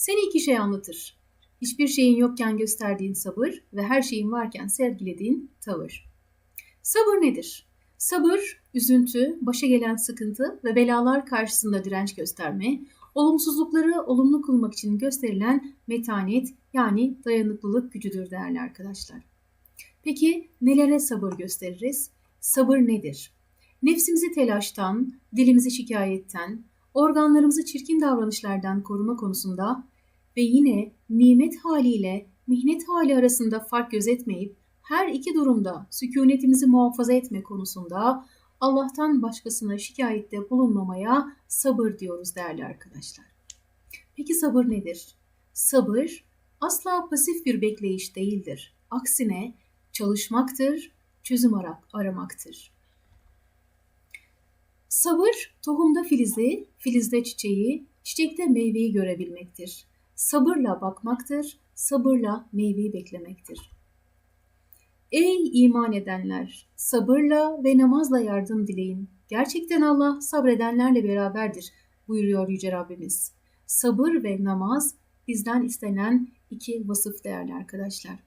Seni iki şey anlatır. Hiçbir şeyin yokken gösterdiğin sabır ve her şeyin varken sergilediğin tavır. Sabır nedir? Sabır, üzüntü, başa gelen sıkıntı ve belalar karşısında direnç gösterme, olumsuzlukları olumlu kılmak için gösterilen metanet yani dayanıklılık gücüdür değerli arkadaşlar. Peki nelere sabır gösteririz? Sabır nedir? Nefsimizi telaştan, dilimizi şikayetten, organlarımızı çirkin davranışlardan koruma konusunda ve yine nimet haliyle mihnet hali arasında fark gözetmeyip her iki durumda sükunetimizi muhafaza etme konusunda Allah'tan başkasına şikayette bulunmamaya sabır diyoruz değerli arkadaşlar. Peki sabır nedir? Sabır asla pasif bir bekleyiş değildir. Aksine çalışmaktır, çözüm aramaktır. Sabır tohumda filizi, filizde çiçeği, çiçekte meyveyi görebilmektir. Sabırla bakmaktır, sabırla meyveyi beklemektir. Ey iman edenler! Sabırla ve namazla yardım dileyin. Gerçekten Allah sabredenlerle beraberdir buyuruyor Yüce Rabbimiz. Sabır ve namaz bizden istenen iki vasıf değerli arkadaşlar.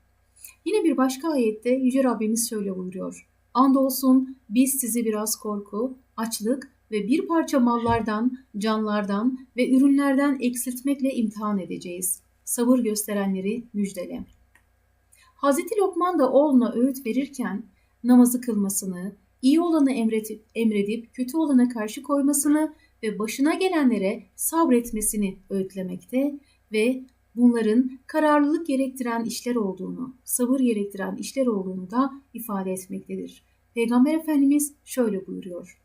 Yine bir başka ayette Yüce Rabbimiz şöyle buyuruyor. Andolsun biz sizi biraz korku, açlık ve bir parça mallardan, canlardan ve ürünlerden eksiltmekle imtihan edeceğiz. Sabır gösterenleri müjdele. Hazreti Lokman da oğluna öğüt verirken namazı kılmasını, iyi olanı emredip, emredip kötü olana karşı koymasını ve başına gelenlere sabretmesini öğütlemekte ve bunların kararlılık gerektiren işler olduğunu, sabır gerektiren işler olduğunu da ifade etmektedir. Peygamber Efendimiz şöyle buyuruyor.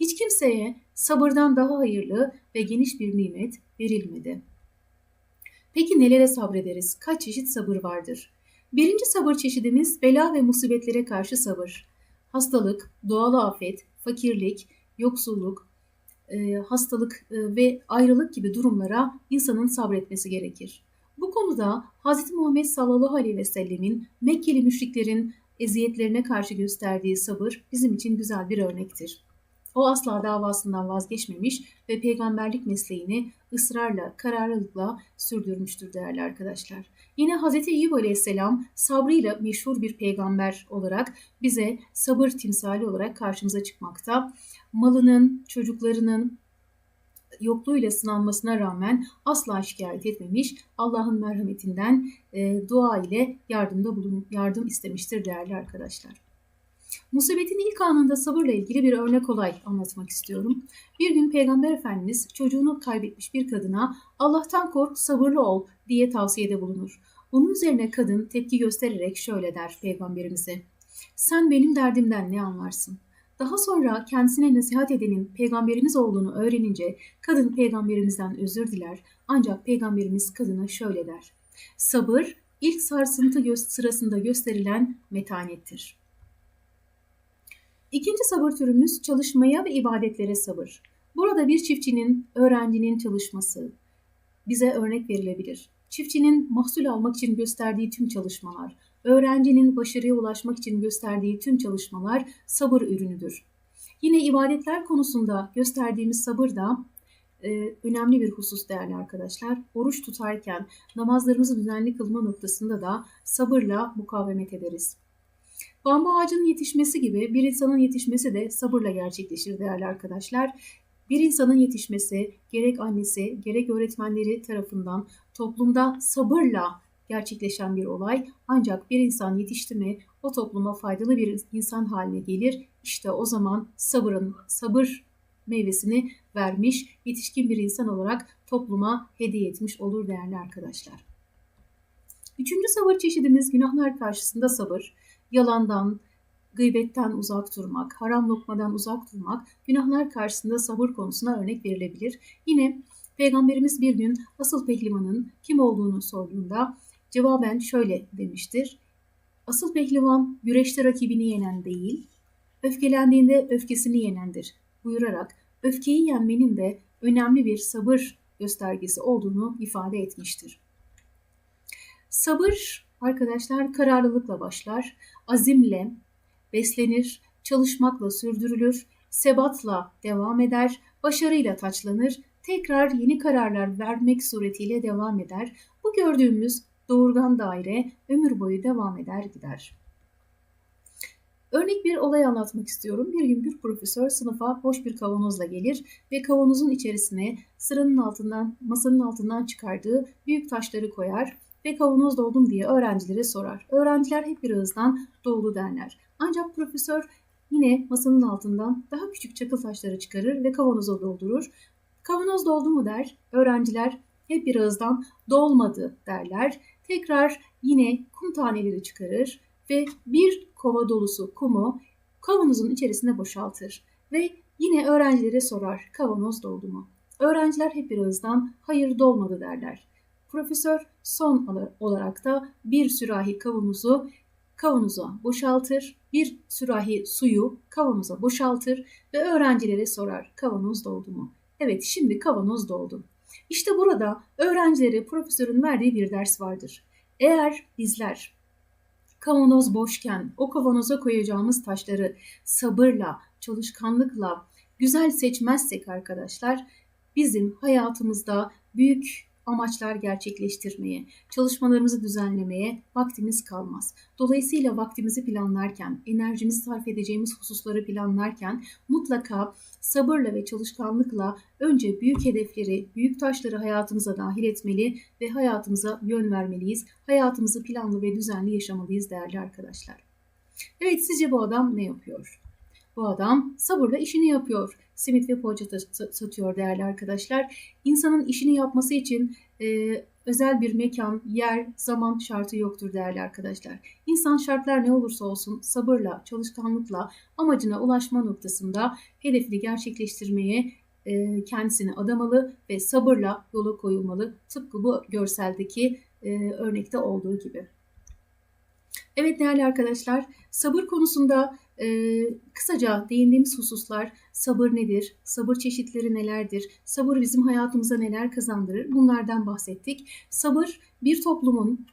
Hiç kimseye sabırdan daha hayırlı ve geniş bir nimet verilmedi. Peki nelere sabrederiz? Kaç çeşit sabır vardır? Birinci sabır çeşidimiz bela ve musibetlere karşı sabır. Hastalık, doğal afet, fakirlik, yoksulluk, e, hastalık e, ve ayrılık gibi durumlara insanın sabretmesi gerekir. Bu konuda Hz. Muhammed sallallahu aleyhi ve sellemin Mekkeli müşriklerin eziyetlerine karşı gösterdiği sabır bizim için güzel bir örnektir. O asla davasından vazgeçmemiş ve peygamberlik mesleğini ısrarla, kararlılıkla sürdürmüştür değerli arkadaşlar. Yine Hz. Eyyub Aleyhisselam sabrıyla meşhur bir peygamber olarak bize sabır timsali olarak karşımıza çıkmakta. Malının, çocuklarının, yokluğuyla sınanmasına rağmen asla şikayet etmemiş, Allah'ın merhametinden e, dua ile yardımda bulun, yardım istemiştir değerli arkadaşlar. Musibetin ilk anında sabırla ilgili bir örnek olay anlatmak istiyorum. Bir gün Peygamber Efendimiz çocuğunu kaybetmiş bir kadına Allah'tan kork, sabırlı ol diye tavsiyede bulunur. Bunun üzerine kadın tepki göstererek şöyle der Peygamberimize. Sen benim derdimden ne anlarsın? Daha sonra kendisine nasihat edenin peygamberimiz olduğunu öğrenince kadın peygamberimizden özür diler ancak peygamberimiz kadına şöyle der. Sabır ilk sarsıntı sırasında gösterilen metanettir. İkinci sabır türümüz çalışmaya ve ibadetlere sabır. Burada bir çiftçinin, öğrencinin çalışması bize örnek verilebilir. Çiftçinin mahsul almak için gösterdiği tüm çalışmalar, öğrencinin başarıya ulaşmak için gösterdiği tüm çalışmalar sabır ürünüdür. Yine ibadetler konusunda gösterdiğimiz sabır da e, önemli bir husus değerli arkadaşlar. Oruç tutarken namazlarımızı düzenli kılma noktasında da sabırla mukavemet ederiz. Bambu ağacının yetişmesi gibi bir insanın yetişmesi de sabırla gerçekleşir değerli arkadaşlar. Bir insanın yetişmesi gerek annesi gerek öğretmenleri tarafından toplumda sabırla gerçekleşen bir olay. Ancak bir insan yetişti mi o topluma faydalı bir insan haline gelir. İşte o zaman sabırın sabır meyvesini vermiş, yetişkin bir insan olarak topluma hediye etmiş olur değerli arkadaşlar. Üçüncü sabır çeşidimiz günahlar karşısında sabır yalandan, gıybetten uzak durmak, haram lokmadan uzak durmak günahlar karşısında sabır konusuna örnek verilebilir. Yine Peygamberimiz bir gün asıl pehlivanın kim olduğunu sorduğunda cevaben şöyle demiştir. Asıl pehlivan güreşte rakibini yenen değil, öfkelendiğinde öfkesini yenendir buyurarak öfkeyi yenmenin de önemli bir sabır göstergesi olduğunu ifade etmiştir. Sabır arkadaşlar kararlılıkla başlar, azimle beslenir, çalışmakla sürdürülür, sebatla devam eder, başarıyla taçlanır, tekrar yeni kararlar vermek suretiyle devam eder. Bu gördüğümüz doğurgan daire ömür boyu devam eder gider. Örnek bir olay anlatmak istiyorum. Bir gün bir profesör sınıfa boş bir kavanozla gelir ve kavanozun içerisine sıranın altından, masanın altından çıkardığı büyük taşları koyar ve kavanoz doldum diye öğrencilere sorar. Öğrenciler hep bir ağızdan doldu derler. Ancak profesör yine masanın altından daha küçük çakıl taşları çıkarır ve kavanoza doldurur. Kavanoz doldu mu der. Öğrenciler hep bir ağızdan dolmadı derler. Tekrar yine kum taneleri çıkarır ve bir kova dolusu kumu kavanozun içerisine boşaltır ve yine öğrencilere sorar kavanoz doldu mu? Öğrenciler hep bir ağızdan hayır dolmadı derler. Profesör son olarak da bir sürahi kavanozu kavanoza boşaltır, bir sürahi suyu kavanoza boşaltır ve öğrencilere sorar kavanoz doldu mu? Evet şimdi kavanoz doldu. İşte burada öğrencilere profesörün verdiği bir ders vardır. Eğer bizler kavanoz boşken o kavanoza koyacağımız taşları sabırla, çalışkanlıkla güzel seçmezsek arkadaşlar bizim hayatımızda büyük amaçlar gerçekleştirmeye, çalışmalarımızı düzenlemeye vaktimiz kalmaz. Dolayısıyla vaktimizi planlarken, enerjimizi sarf edeceğimiz hususları planlarken mutlaka sabırla ve çalışkanlıkla önce büyük hedefleri, büyük taşları hayatımıza dahil etmeli ve hayatımıza yön vermeliyiz. Hayatımızı planlı ve düzenli yaşamalıyız değerli arkadaşlar. Evet sizce bu adam ne yapıyor? Bu adam sabırla işini yapıyor. Simit ve poğaça satıyor değerli arkadaşlar. İnsanın işini yapması için e, özel bir mekan, yer, zaman şartı yoktur değerli arkadaşlar. İnsan şartlar ne olursa olsun sabırla, çalışkanlıkla amacına ulaşma noktasında hedefini gerçekleştirmeye e, kendisini adamalı ve sabırla yola koyulmalı. Tıpkı bu görseldeki e, örnekte olduğu gibi. Evet değerli arkadaşlar, sabır konusunda e, kısaca değindiğimiz hususlar sabır nedir, sabır çeşitleri nelerdir, sabır bizim hayatımıza neler kazandırır bunlardan bahsettik. Sabır bir toplumun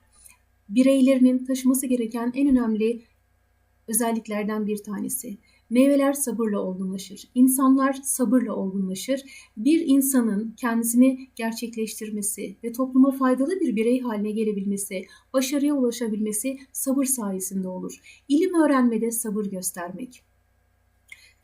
bireylerinin taşıması gereken en önemli özelliklerden bir tanesi. Meyveler sabırla olgunlaşır. İnsanlar sabırla olgunlaşır. Bir insanın kendisini gerçekleştirmesi ve topluma faydalı bir birey haline gelebilmesi, başarıya ulaşabilmesi sabır sayesinde olur. İlim öğrenmede sabır göstermek,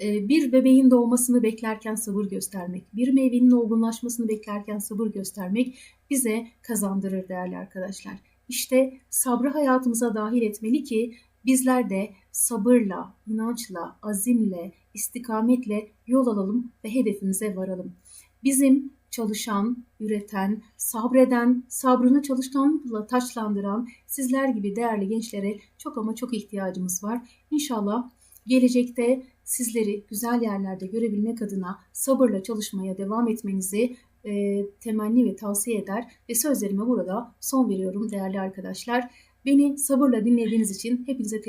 ee, bir bebeğin doğmasını beklerken sabır göstermek, bir meyvenin olgunlaşmasını beklerken sabır göstermek bize kazandırır değerli arkadaşlar. İşte sabrı hayatımıza dahil etmeli ki Bizler de sabırla, inançla, azimle, istikametle yol alalım ve hedefimize varalım. Bizim çalışan, üreten, sabreden, sabrını çalışkanlıkla taçlandıran sizler gibi değerli gençlere çok ama çok ihtiyacımız var. İnşallah gelecekte sizleri güzel yerlerde görebilmek adına sabırla çalışmaya devam etmenizi e, temenni ve tavsiye eder ve sözlerime burada son veriyorum değerli arkadaşlar. Beni sabırla dinlediğiniz için hepinize